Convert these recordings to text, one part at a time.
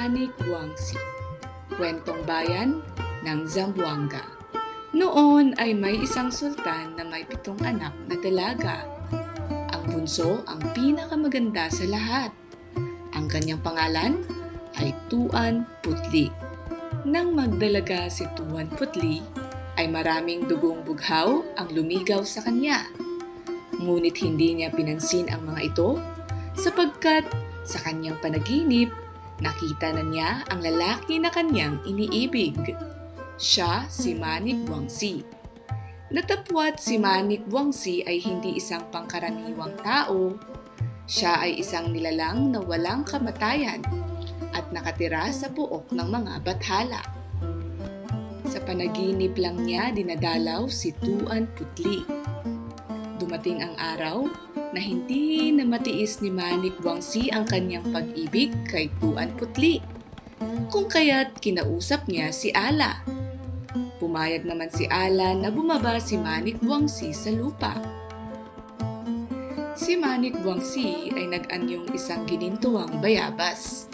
Manik Guangxi, kwentong bayan ng Zamboanga. Noon ay may isang sultan na may pitong anak na dalaga. Ang bunso ang pinakamaganda sa lahat. Ang kanyang pangalan ay Tuan Putli. Nang magdalaga si Tuan Putli, ay maraming dugong bughaw ang lumigaw sa kanya. Ngunit hindi niya pinansin ang mga ito sapagkat sa kanyang panaginip, nakita na niya ang lalaki na kanyang iniibig. Siya si Manik Guangxi. Natapwat si Manik Guangxi ay hindi isang pangkaraniwang tao. Siya ay isang nilalang na walang kamatayan at nakatira sa buok ng mga bathala. Sa panaginip lang niya dinadalaw si Tuan Putli. Dumating ang araw na hindi na matiis ni Manik Guangxi ang kanyang pag-ibig kay Tuan Putli. Kung kaya't kinausap niya si Ala. Pumayag naman si Ala na bumaba si Manik Guangxi sa lupa. Si Manik Guangxi ay nag-anyong isang ginintuang bayabas.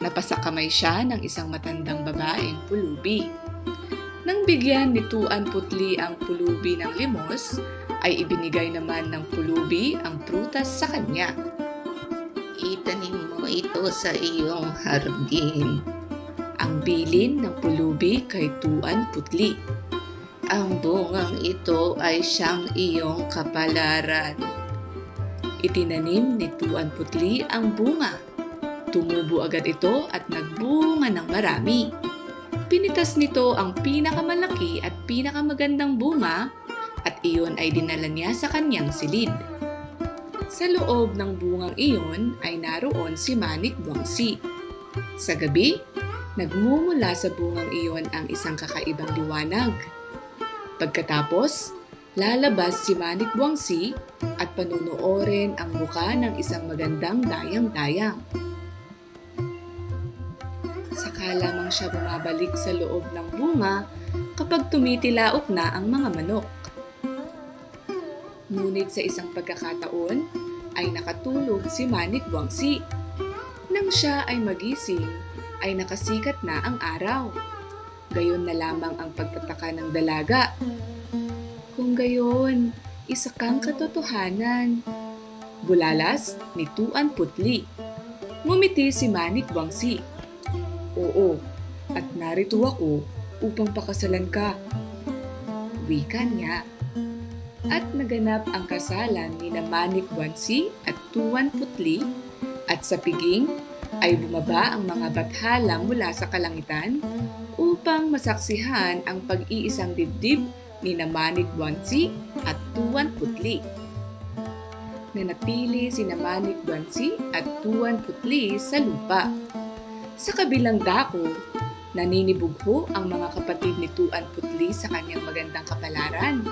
Napasakamay siya ng isang matandang babaeng pulubi. Nang bigyan ni Tuan Putli ang pulubi ng limos, ay ibinigay naman ng pulubi ang prutas sa kanya. Itanim mo ito sa iyong hardin. Ang bilin ng pulubi kay Tuan Putli. Ang bungang ito ay siyang iyong kapalaran. Itinanim ni Tuan Putli ang bunga. Tumubo agad ito at nagbunga ng marami. Pinitas nito ang pinakamalaki at pinakamagandang bunga at iyon ay dinala niya sa kanyang silid. Sa loob ng bungang iyon ay naroon si Manik Guangxi. Sa gabi, nagmumula sa bungang iyon ang isang kakaibang liwanag. Pagkatapos, lalabas si Manik Guangxi at panunuorin ang muka ng isang magandang dayang-dayang. Saka lamang siya bumabalik sa loob ng bunga kapag tumitilaok na ang mga manok. Ngunit sa isang pagkakataon ay nakatulog si Manik Guangxi. Nang siya ay magising, ay nakasikat na ang araw. Gayon na lamang ang pagtataka ng dalaga. Kung gayon, isa kang katotohanan. Bulalas ni Tuan Putli. Ngumiti si Manik Guangxi. Oo, at narito ako upang pakasalan ka. Wika niya. At naganap ang kasalan ni na Manik Guangxi at Tuan Putli at sa piging ay bumaba ang mga bathala mula sa kalangitan upang masaksihan ang pag-iisang dibdib ni na Manik Guangxi at Tuan Putli. Nanatili si na Manik Guangxi at Tuan Putli sa lupa. Sa kabilang dako, naninibugho ang mga kapatid ni Tuan Putli sa kanyang magandang kapalaran.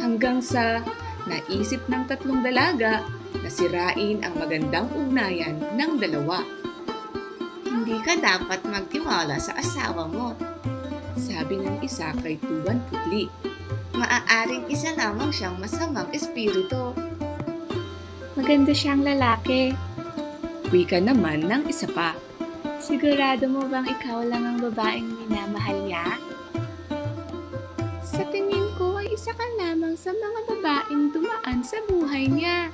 Hanggang sa naisip ng tatlong dalaga na sirain ang magandang ugnayan ng dalawa. Hindi ka dapat magtiwala sa asawa mo. Sabi ng isa kay Tuan Putli. Maaaring isa lamang siyang masamang espiritu. Maganda siyang lalaki. Wika naman ng isa pa. Sigurado mo bang ikaw lang ang babaeng minamahal niya? Sa tingin ko ay isa ka lamang sa mga babaeng dumaan sa buhay niya.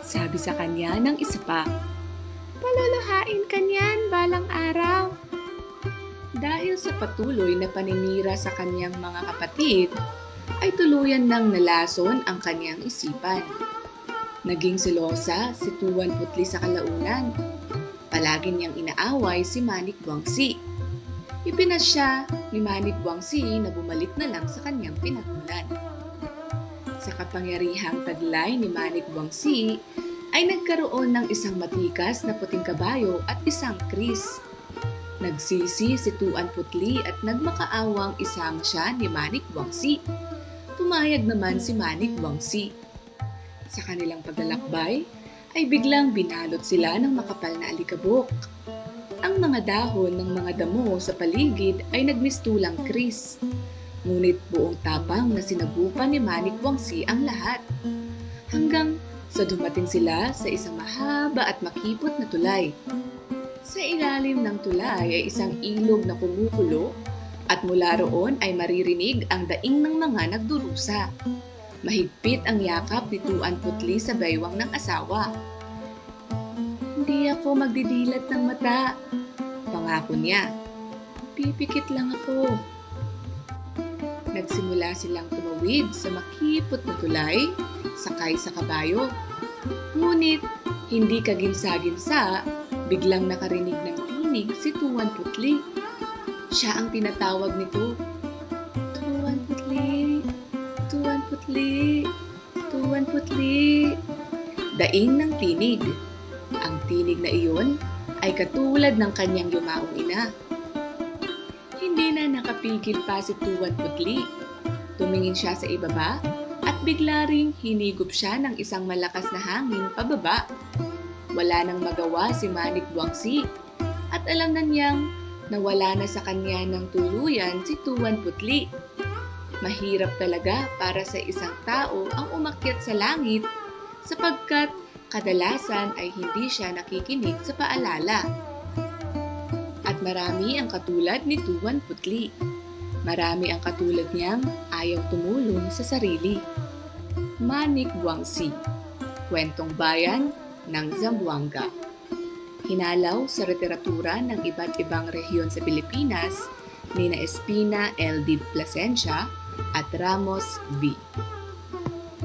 Sabi sa kanya ng isa pa. Paluluhain ka niyan balang araw. Dahil sa patuloy na paninira sa kanyang mga kapatid, ay tuluyan nang nalason ang kanyang isipan. Naging silosa si Tuan Putli sa kalaunan. Palagi niyang inaaway si Manik Guangxi. Ipinasya ni Manik Guangxi na bumalik na lang sa kanyang pinagmulan. Sa kapangyarihang taglay ni Manik Guangxi, ay nagkaroon ng isang matikas na puting kabayo at isang kris. Nagsisi si Tuan Putli at nagmakaawang isama siya ni Manik Guangxi. Pumayag naman si Manik Guangxi. Sa kanilang paglalakbay, ay biglang binalot sila ng makapal na alikabok. Ang mga dahon ng mga damo sa paligid ay nagmistulang kris. Ngunit buong tapang na sinabupan ni Manik Guangxi ang lahat. Hanggang sa dumating sila sa isang mahaba at makipot na tulay. Sa ilalim ng tulay ay isang ilog na kumukulo at mula roon ay maririnig ang daing ng mga nagdurusa. Mahigpit ang yakap ni Tuan Putli sa baywang ng asawa. Hindi ako magdidilat ng mata, pangako niya. Pipikit lang ako. Nagsimula silang tumawid sa makipot na tulay, sakay sa kabayo. Ngunit, hindi kaginsa-ginsa, biglang nakarinig ng tinig si Tuan Putli. Siya ang tinatawag nito. Putli, Tuan Putli. Daing ng tinig. Ang tinig na iyon ay katulad ng kanyang yumaong ina. Hindi na nakapigil pa si Tuan Putli. Tumingin siya sa ibaba at bigla ring hinigop siya ng isang malakas na hangin pababa. Wala nang magawa si Manik Buangsi at alam na niyang nawala na sa kanya ng tuluyan si Tuan Putli. Mahirap talaga para sa isang tao ang umakyat sa langit sapagkat kadalasan ay hindi siya nakikinig sa paalala. At marami ang katulad ni Tuan Putli. Marami ang katulad niyang ayaw tumulong sa sarili. Manik Buangsi Kwentong Bayan ng Zamboanga Hinalaw sa literatura ng iba't ibang rehiyon sa Pilipinas ni na Espina L. D. Plasencia a tramos.